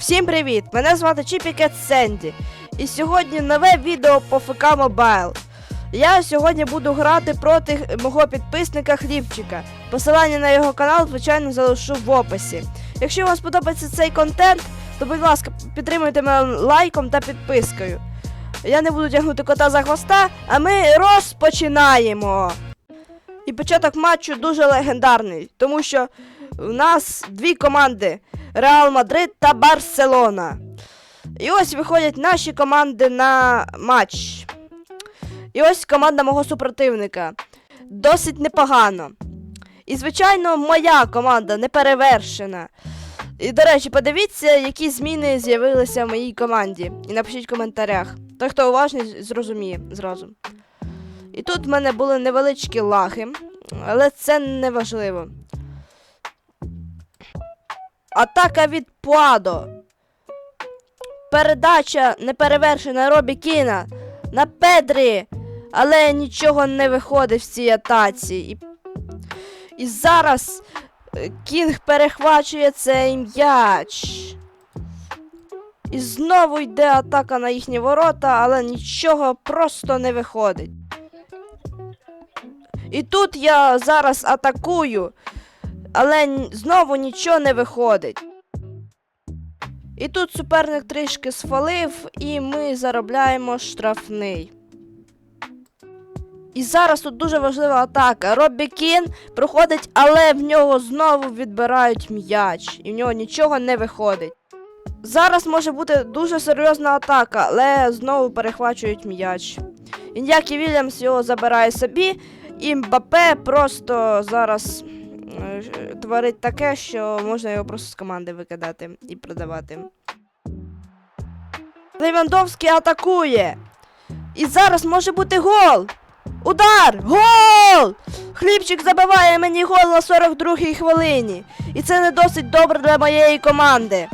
Всім привіт! Мене звати Чіпікет Сенді. І сьогодні нове відео по ФК Мобайл. Я сьогодні буду грати проти мого підписника Хлібчика. Посилання на його канал, звичайно, залишу в описі. Якщо вам сподобається цей контент, то будь ласка, підтримуйте мене лайком та підпискою. Я не буду тягнути кота за хвоста, а ми розпочинаємо. І початок матчу дуже легендарний, тому що в нас дві команди Реал Мадрид та Барселона. І ось виходять наші команди на матч. І ось команда мого супротивника. Досить непогано. І, звичайно, моя команда не перевершена. І, до речі, подивіться, які зміни з'явилися в моїй команді. І напишіть в коментарях. Той, хто уважний, зрозуміє зразу. І тут в мене були невеличкі лаги, але це не важливо. Атака від Пуадо. Передача неперевершена Робі Кіна на Педрі. Але нічого не виходить в цій атаці. І, і зараз е, Кінг перехвачує цей м'яч. І знову йде атака на їхні ворота, але нічого просто не виходить. І тут я зараз атакую, але знову нічого не виходить. І тут суперник трішки сфалив, і ми заробляємо штрафний. І зараз тут дуже важлива атака. Робі Кін проходить, але в нього знову відбирають м'яч, і в нього нічого не виходить. Зараз може бути дуже серйозна атака, але знову перехвачують м'яч. Ін'які Вільямс його забирає собі, і Мбапе просто зараз творить таке, що можна його просто з команди викидати і продавати. Левандовський атакує. І зараз може бути гол. Удар! Гол! Хлібчик забиває мені гол на 42-й хвилині. І це не досить добре для моєї команди.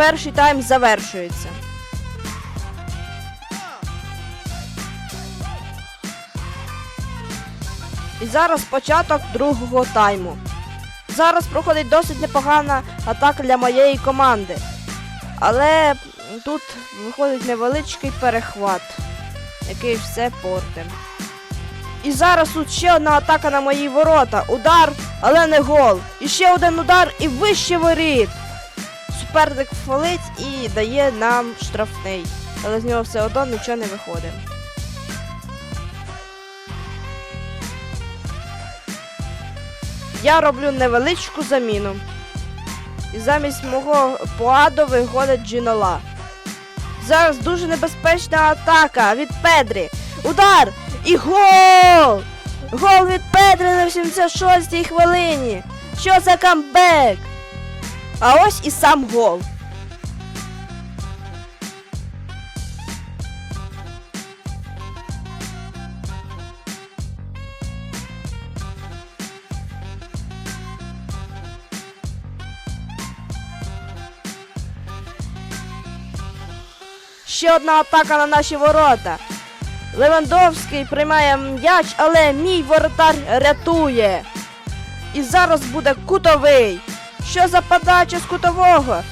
Перший тайм завершується. І зараз початок другого тайму. Зараз проходить досить непогана атака для моєї команди. Але тут виходить невеличкий перехват, який все портить. І зараз тут ще одна атака на мої ворота. Удар, але не гол. І ще один удар і вище воріт. Суперник фалить і дає нам штрафний. Але з нього все одно нічого не виходить. Я роблю невеличку заміну. І замість мого Пуадо виходить Джінола. Зараз дуже небезпечна атака від Педрі. Удар! І гол! Гол від Педрі на 76-й хвилині. Що за камбек? А ось і сам гол. Ще одна атака на наші ворота. Левандовський приймає м'яч, але мій воротар рятує. І зараз буде кутовий. Що за подача з кутового?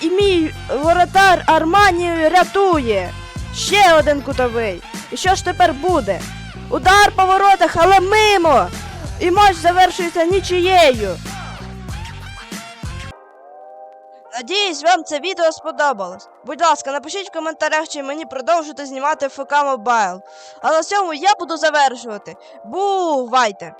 І мій воротар Армані рятує. Ще один кутовий. І що ж тепер буде? Удар по воротах, але мимо. І матч завершується нічиєю. Надіюсь, вам це відео сподобалось. Будь ласка, напишіть в коментарях, чи мені продовжити знімати ФК Мобайл. А на цьому я буду завершувати. Бувайте!